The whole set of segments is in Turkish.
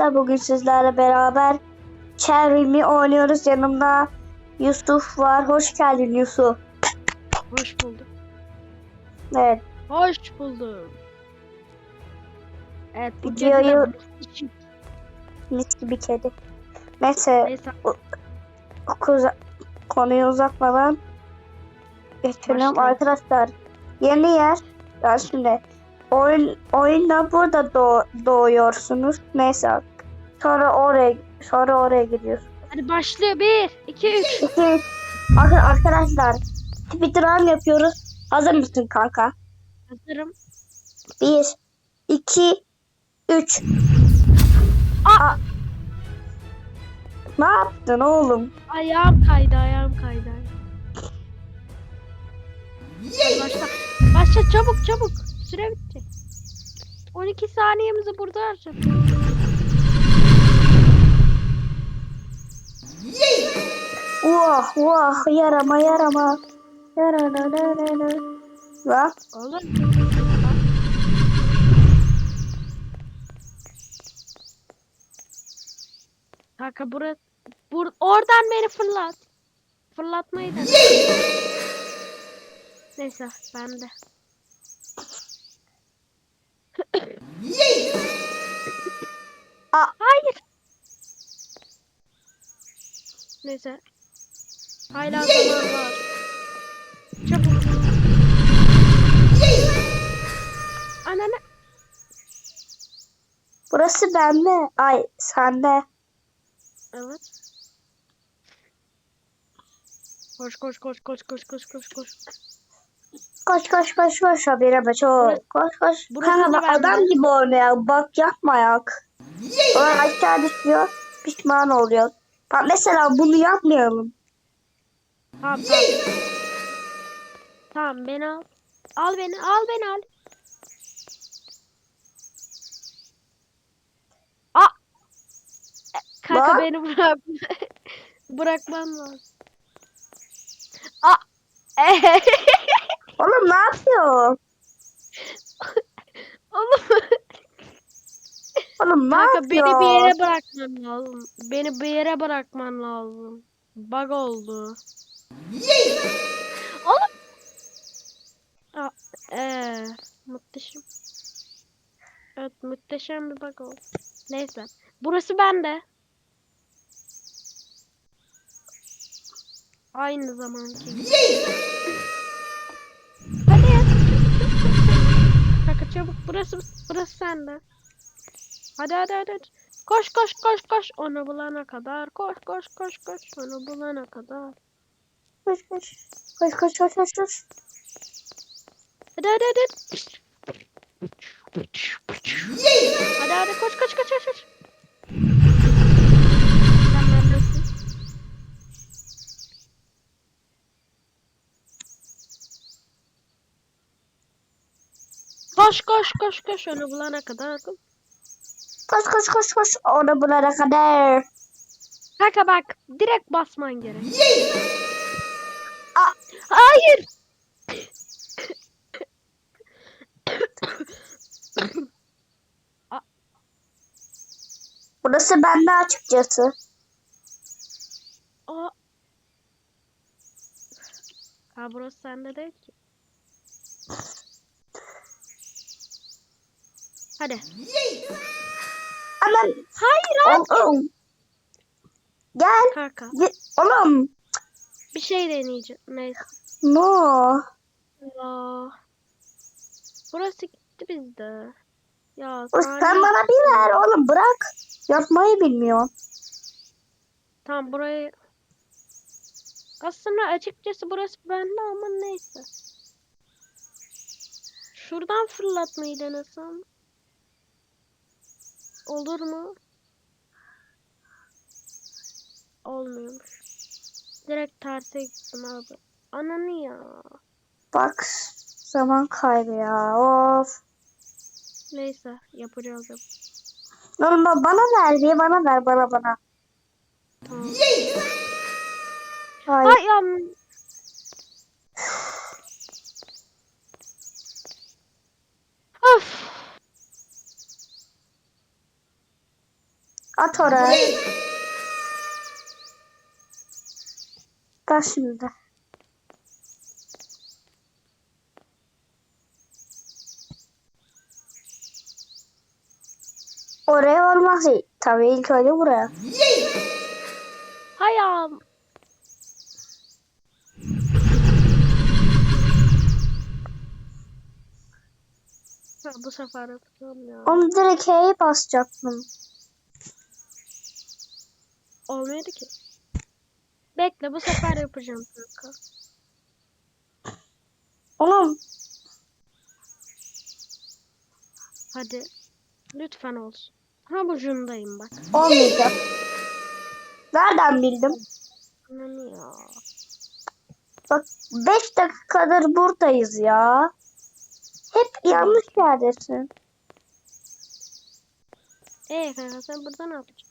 arkadaşlar bugün sizlerle beraber Cherry'mi oynuyoruz. Yanımda Yusuf var. Hoş geldin Yusuf. Hoş bulduk. Evet. Hoş buldum. Evet bu Videoyu-. Mis gibi kedi. Neyse Neyse konuyu uzatmadan geçelim arkadaşlar. Yeni yer. Ya şimdi oyun oyunda burada doğ, doğuyorsunuz. Neyse. Sonra oraya sonra oraya gidiyorsunuz. hadi başlıyor. Bir, iki, üç. İki, Ar- arkadaşlar speedrun yapıyoruz. Hazır mısın kanka? Hazırım. Bir, iki, üç. Aa! Ne yaptın oğlum? Ayağım kaydı, ayağım kaydı. Başla. Başla çabuk çabuk. Süre bitti. 12 saniyemizi burada harcadık. Vah vah yarama yarama. Yarana yarana. Lan Olur. Kanka burası bur oradan beni fırlat. Fırlatmayı da. Neyse ben de. Aa. Hayır. Neyse. Hala zaman var. Çabuk. Ananı. burası bende. Ay sende. Evet. Koş koş koş koş koş koş koş koş. Koş koş koş koş habire be çok. Koş koş. burası Kanka bak adam gibi oynayak. Bak yapma yak. Sonra aşağı düşüyor. Pişman oluyor. Bak mesela bunu yapmayalım. Tamam tamam. Tamam beni al. Al beni al beni al. Aa! Kanka Bak. beni bırak. Bırakman lazım. Aa! Oğlum ne yapıyor? Oğlum Oğlum ne kanka beni bir yere bırakman lazım. Beni bir yere bırakman lazım. Bug oldu. Oğlum. Aa, ee, muhteşem. Evet muhteşem bir bug oldu. Neyse. Burası bende. Aynı zamanki. gibi. Hadi. Kanka çabuk burası burası sende. Hadi hadi hadi. Koş koş koş koş onu bulana kadar. Koş koş koş koş onu bulana kadar. Koş koş. Koş koş koş koş koş. Hadi hadi hadi. Hadi hadi koş koş koş koş. koş. Koş koş koş koş onu bulana kadar. Koş koş koş koş. Onu bulana kadar. Kanka bak direkt basman gerek. Aa. Hayır. Burası bende açıkçası. Aa. Ha burası sende değil ki. Hadi. Aman. Hayır abi. Oğlum. Gel. Kanka Gel. Oğlum. bir şey deneyeceğim. Neyse. No. Aa. Burası gitti bizde. Ya Sen saniye- bana bir ver oğlum bırak. Yapmayı bilmiyor. Tamam burayı aslında açıkçası burası bende ama neyse. Şuradan fırlatmayı denesem olur mu? Olmuyormuş. Direkt terse gittim abi. Ananı ya. Bak zaman kaybı ya. Of. Neyse yapacağız. Yap. Oğlum ba- bana ver bir bana ver bana bana. Tamam. Hayır. Ay am. Of. At oraya. Bak şimdi. Oraya olmaz. Tabii ilk önce buraya. Hayam. Ha, bu sefer yapacağım ya. Onu direkt H'ye basacaktım. Olmuyordu ki. Bekle bu sefer yapacağım kanka. Oğlum Hadi. Lütfen olsun. Tam ucundayım bak. olmayacak. Nereden bildim? Ananı ya. Bak 5 dakikadır buradayız ya. Hep yanlış yerdesin. Ee kanka sen burada ne yapacaksın?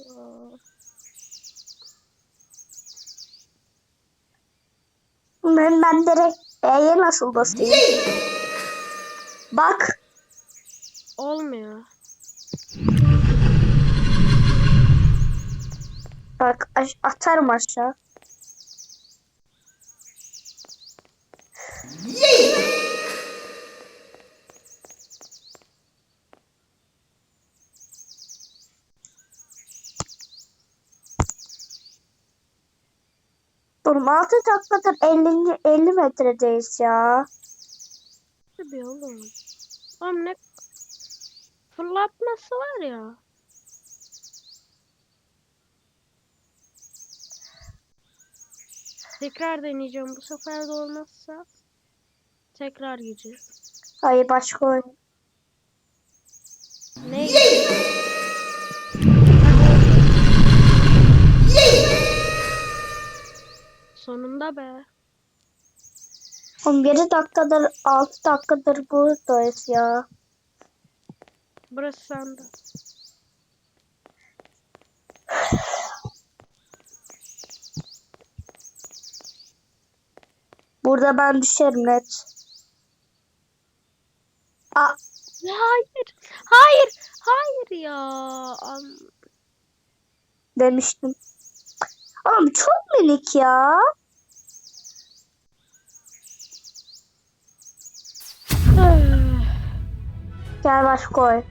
Aa, Ben, ben direkt E'ye nasıl basayım? Bak Olmuyor. bak aş- atarım aşağı. Oğlum 6 dakikadır 50, 50 metredeyiz ya. Tabii oğlum. Oğlum ne fırlatması var ya. Tekrar deneyeceğim. Bu sefer de olmazsa tekrar gideceğiz. Hayır başka oyun. Ne? Sonunda be. Oğlum 7 dakikadır 6 dakikadır buradayız ya. Burası sende. Burada ben düşerim net. Aa, Hayır. Hayır. Hayır ya. Demiştim. Oğlum çok minik ya. Gel başka oyun.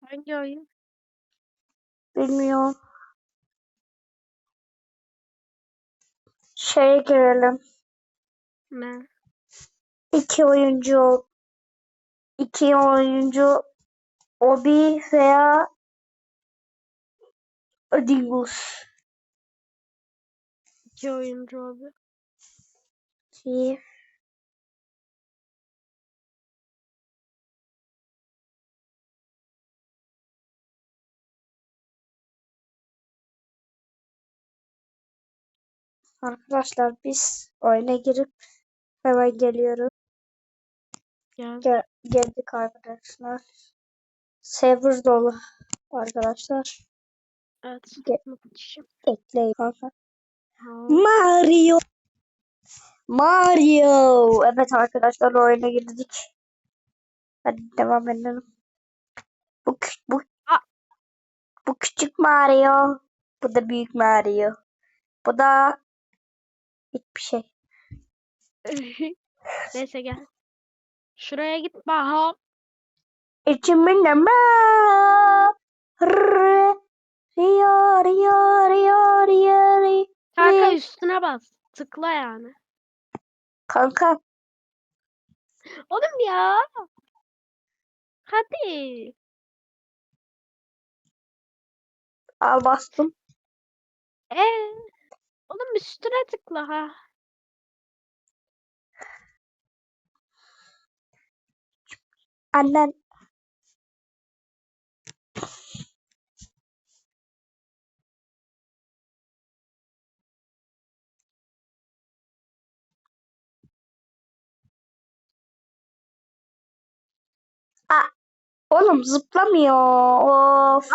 Hangi oyun? Bilmiyorum. Şeye girelim. Ne? İki oyuncu iki oyuncu Obi veya Dingus. İki oyuncu abi. İki. Arkadaşlar biz oyuna girip hemen geliyoruz. Gel. Gel, geldik arkadaşlar. Server dolu arkadaşlar. Evet. Muhteşem. Ekleyin kanka. Mario. Mario. Evet arkadaşlar oyuna girdik. Hadi devam edelim. Bu bu Aa. bu küçük Mario. Bu da büyük Mario. Bu da hiçbir şey. Neyse gel. Şuraya git bakalım. İçimin de Mario. Rio Rio Rio Rio Rio. Kanka üstüne bas. Tıkla yani. Kanka Oğlum ya. Hadi. al bastım. Ee, oğlum üstüne tıkla ha. Annen Oğlum zıplamıyor. Of.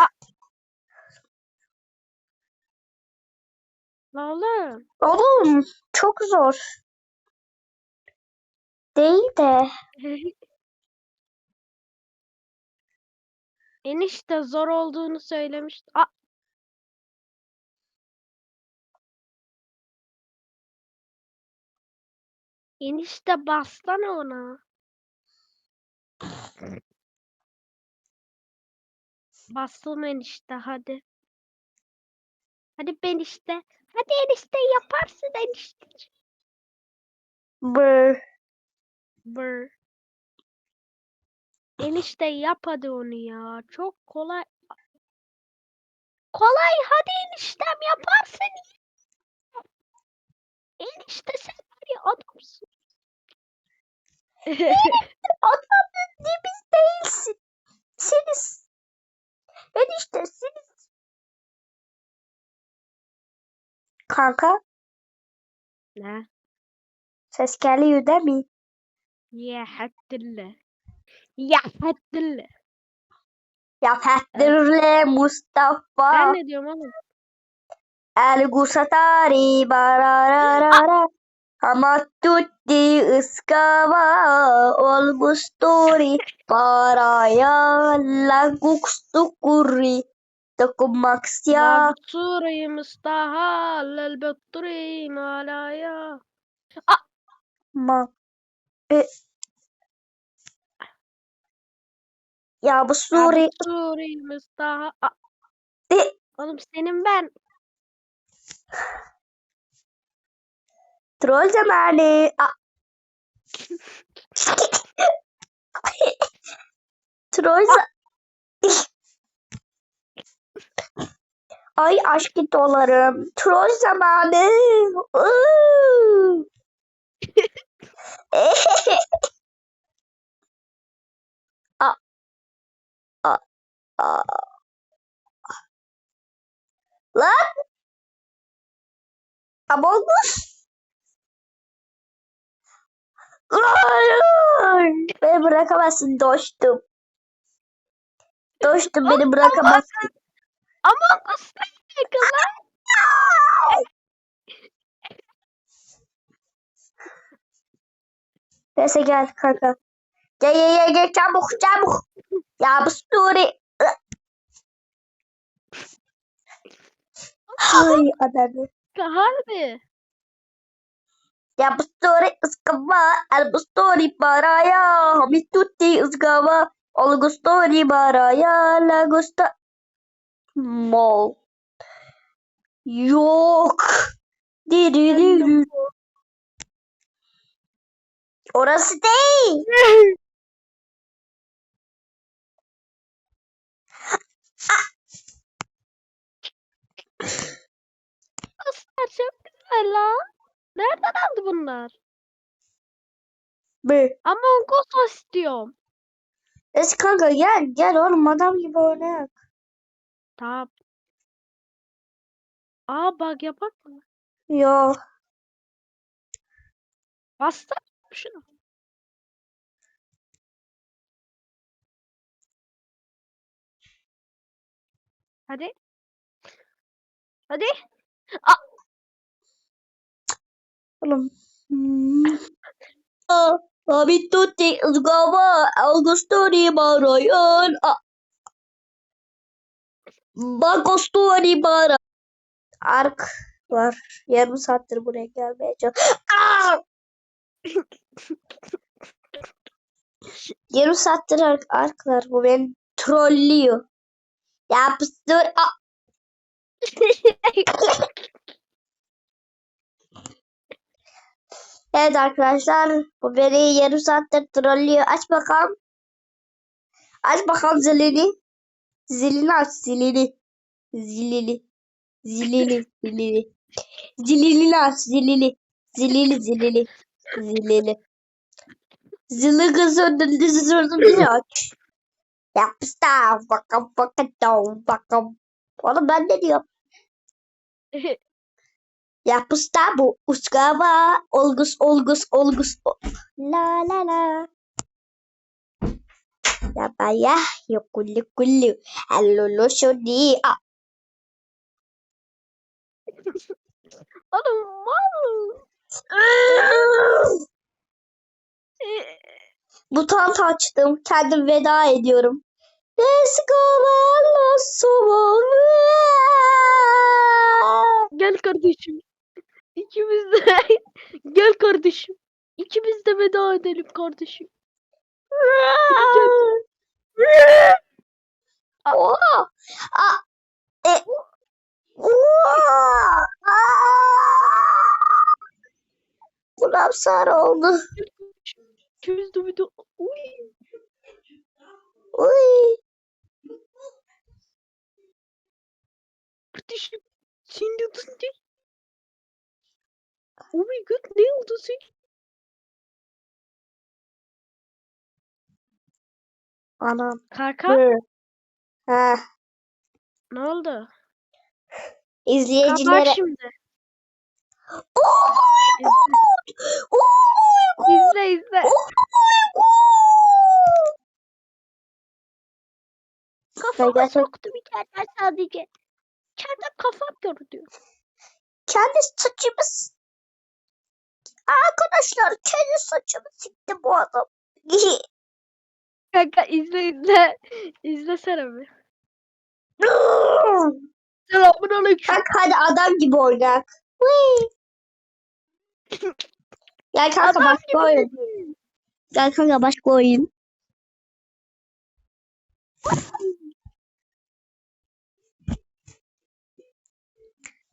Oğlum. Oğlum çok zor. Değil de. Enişte zor olduğunu söylemişti. Aa, enişte bassana ona. Bastım enişte hadi. Hadi ben işte. Hadi enişte yaparsın enişte. Bır. Bır. Enişte yap hadi onu ya. Çok kolay. Kolay hadi eniştem yaparsın. Enişte sen var ya adamsın. Adamın dibiz değilsin. Kanka ne? ses geliyor değil mi? Ya haddille. Ya haddille. Ya Fethirle Mustafa. Ben ne diyorum oğlum? El gusatari bararara. Ama tutti ıskava ol gustori paraya la gukstukuri dokumaksya La butsuri mustahal el butturi malaya. ma e ya bu suri butsuri mustahal. Aa, e, Oğlum senin ben. troll zamanı A- troll za- Ay aşk dolarım. Troll zamanı. A- a- a- Lan. Among Us. Beni bırakamazsın dostum. Dostum beni bırakamazsın. Among Us ne lan? Neyse gel kanka. Gel gel gel gel çabuk çabuk. Ya bu story. Ay adamı. Harbi. Ya bu story ıskava. El bu story paraya. Hami tutti ıskava. Olgu story paraya. La gusta. Mol. Yok. Diri diri. Orası değil. Aslar çok güzel lan. Nereden aldı bunlar? Bir. Among Us istiyorum. Es kanka gel gel oğlum adam gibi oynayak. Tamam. Aa bak yapak mı? Yo. Bastır şunu. Hadi. Hadi. Oğlum. Hmm. Abi tutti ızgava Augustori Bagostori Bara Ark var. Yarım saattir buraya gelmeye çalışıyorum. Yarım saattir ark, ark var. Bu beni trollüyor. Ya dur. Aa! Evet arkadaşlar. Bu beni yarım saattir trollüyor. Aç bakalım. Aç bakalım zilini. Zilini aç zilini. Zilini. Zilini. Zilini. Zilini aç zilini. Zilini zilini. Zilini. Zili kızının dizisini aç. Yapışta. Bakalım bakalım bakalım. Oğlum ben ne diyorum? Yapışta bu. Uskava. Olgus olgus olgus. La la la. Ya baya ya kullu kullu. Allolo şodi. Ah, Oğlum mal. Mutant açtım. Kendim veda ediyorum. Let's go Gel kardeşim. İkimiz de gel kardeşim. İkimiz de veda edelim kardeşim. Oha! Aa! E! Kulağım sarı oldu. De veda. Uy. Uy. Kardeşim. Adın ne? Oh my god ne oldu sen? Anam. Kanka Hı. Ha. ne oldu? İzleyicilere. Kapat şimdi. Oh my god! Oh my god! İzle izle. Oh! Kafama gerçek- soktu bir kere sadece. Kendi kafam gördü. Kendi saçımız. Arkadaşlar kendi saçımı sikti bu adam. Kanka izle izle. İzlesene bir. Selamun aleyküm. Kanka hadi adam gibi. Whee! Gel kanka Adam başka gibi oyun. Gel kanka başka oyun.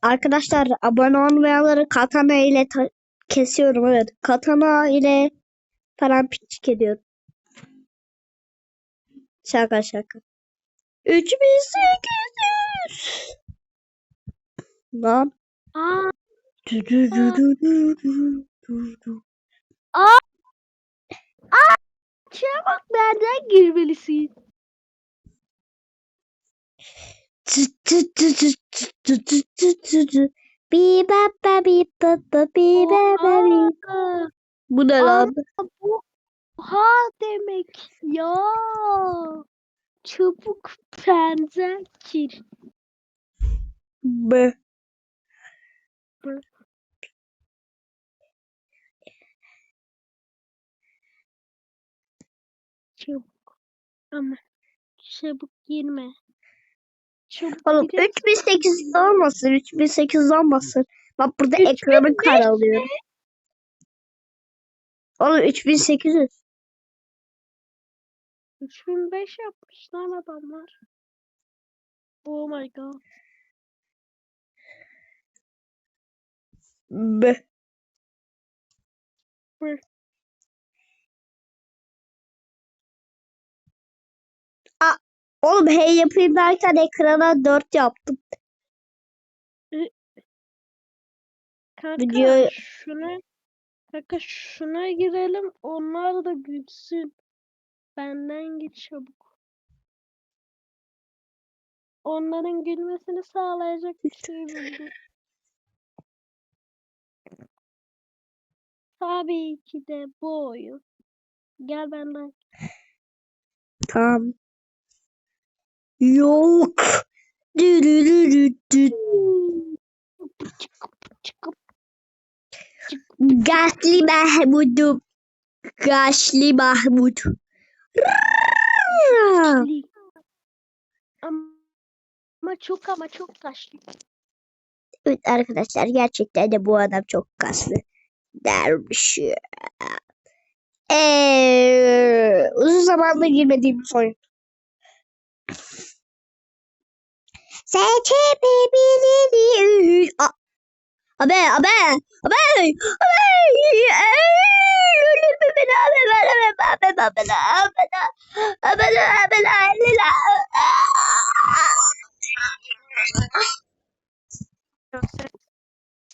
Arkadaşlar abone olmayanları katana ile kesiyorum evet. Katana ile falan piçik ediyorum. Şaka şaka. 3800. Lan. Aa. Du du du du du du du du. Aa. Aa. Çabuk nereden girmelisin? Bu ne lan? Bu ha demek ya. Çabuk benden gir. Be. Çabuk. Ama çabuk girme. Çabuk Oğlum girer- 3800 olmasın. 3800 olmasın. Bak burada 3500 ekranı karalıyor. Oğlum 3800. 3005 yapmışlar adamlar. Oh my god. Be. Be. Aa, oğlum hey yapayım derken ekrana 4 yaptım. Kanka Video- şuna kanka şuna girelim onlar da gülsün. Benden git çabuk. Onların gülmesini sağlayacak bir şey buldum. Tabii ki de bu oyun. Gel benden. Tamam. Yok. Gasli Mahmud'um. Gasli Mahmud. Ama çok ama çok taşlı. Evet arkadaşlar gerçekten de bu adam çok kaslı. Dermişim. Ee, uzun zamandır girmediğim bir oyun. Seçebilirliği. Abe abe abe abe. Seçebiliriz. A- Abi, abi, abi, abi. Yok, Ses,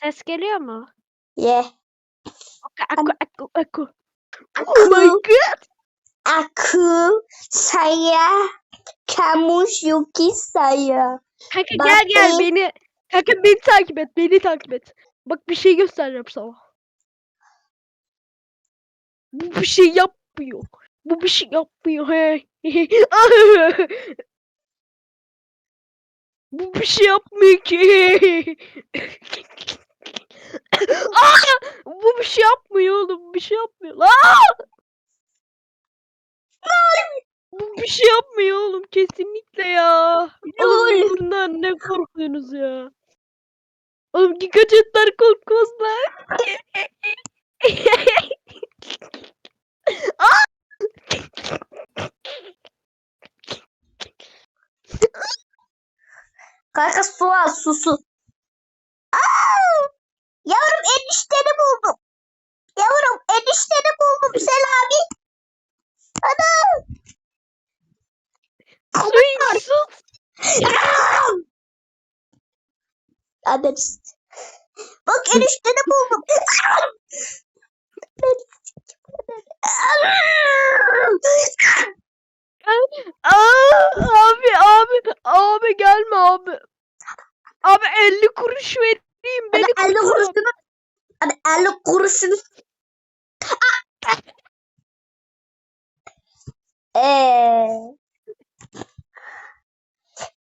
ses geliyor mu? Yeah. Aku, aku, aku. Oh my god. Aku, saya, kamu, Yuki, saya. Kanka Bak gel gel be. beni. Kanka beni takip et. Beni takip et. Bak bir şey göstereceğim sana. Bu bir şey yapmıyor. Bu bir şey yapmıyor. Hey. Bu bir şey yapmıyor ki. Aa! Bu bir şey yapmıyor oğlum. Bir şey yapmıyor. Aa! Bu bir şey yapmıyor oğlum kesinlikle ya. Oğlum bundan ne korkuyorsunuz ya? Oğlum gadgetler korkmazlar. Kanka su al su su. Aa! Yavrum enişteni buldum. Yavrum enişteni buldum Selami. Ana. İç su. Hadi. Bak enişteni buldum. Aa, abi abi abi gelme abi. Abi 50 kuruş vereyim beni 50 kurtar. kuruşunu. Hadi 50 kuruşunu. Eee.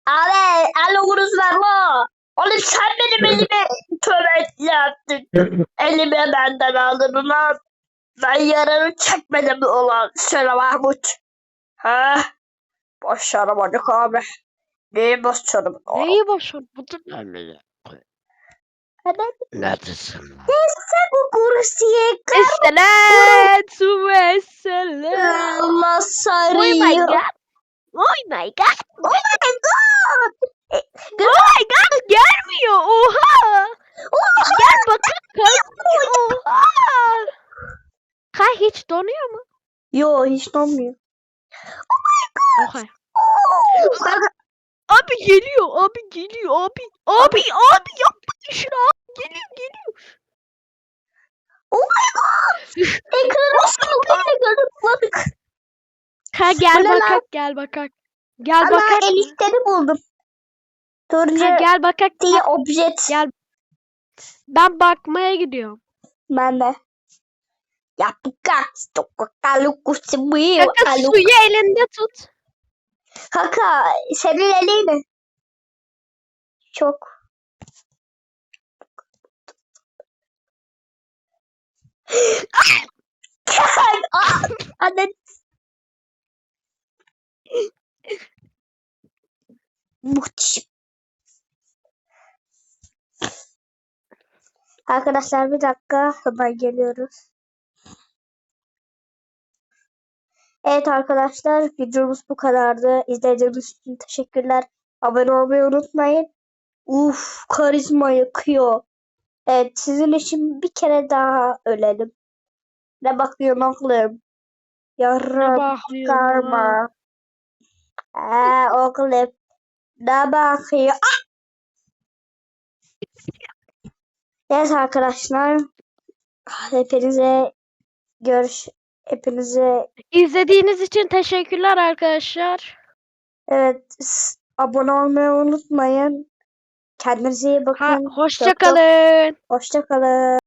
Abi 50 kuruş ver la. Oğlum sen benim elime tövbe yaptın. Elime benden aldın lan. Ben yararı çekmedim mi ulan? Söyle Mahmut. Ha? Başaramadık abi. Neyi başaramadık? Neyi başar? Bu da ne? Hadi. Neredesin? Sen bu kursiye Esselatu vesselam. Allah Oh sarıyor. my god. Oh my god. Oh my god. Oh my god gelmiyor. Oha. Gel bakın. Oha. Ha hiç donuyor mu? Yo hiç olmuyor. Oha. Abi geliyor. Abi geliyor. Abi. Abi abi yapma şunu abi. Geliyor geliyor. Oh my god. Ekranı sıkıldık. Ha gel bakak gel bakak. Gel Ana bakak. enişteni buldum. Ha, gel bakak. diye objet. Gel. Ben bakmaya gidiyorum. Ben de. Ya bu kaç tokalu kusmuyor. Kaka suyu elinde tut. Kaka senin eliyle. Çok. Anne. Muhteşem. Arkadaşlar bir dakika hemen geliyoruz. Evet arkadaşlar videomuz bu kadardı. İzlediğiniz için teşekkürler. Abone olmayı unutmayın. Uf karizma yakıyor. Evet sizin için bir kere daha ölelim. Ne bakıyorsun oğlum? Yarım karma. Eee oğlum. Ne bakıyor? Ah! Evet arkadaşlar. Hepinize görüş hepinize İzlediğiniz için teşekkürler arkadaşlar. evet s- abone olmayı unutmayın. Kendinize iyi bakın. Ha, hoşça Çok çok kalın. Hoşça kalın.